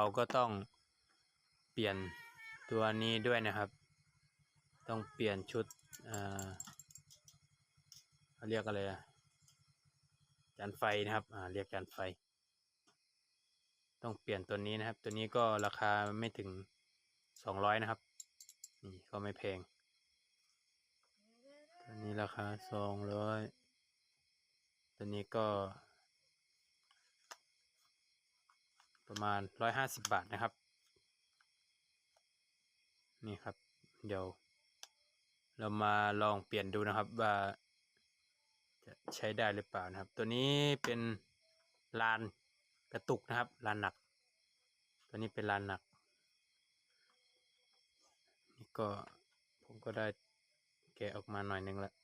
เราก็ต้องเปลี่ยนตัวนี้ด้วยนะครับ ต้องเปลี่ยนชุดเขาเรียกอะไรอะจานไฟนะครับอ่าเรียกจานไฟ ต้องเปลี่ยนตัวนี้นะครับ ตัวนี้ก็ราคาไม่ถึงสองร้อยนะครับ นี่ก็ไม่แพง ตัวนี้ราคาสองร้อยตัวนี้ก็ ประมาณร้อยห้าสิบบาทนะครับ นี่ครับ เดี๋ยว เรามาลองเปลี่ยนดูนะครับว่าจะใช้ได้หรือเปล่านะครับ ตัวนี้เป็นลานกระตุกนะครับลานหนัก ตัวนี้เป็นลานหนัก นี่ก็ผมก็ได้แกะออกมาหน่อยนึงแล้ว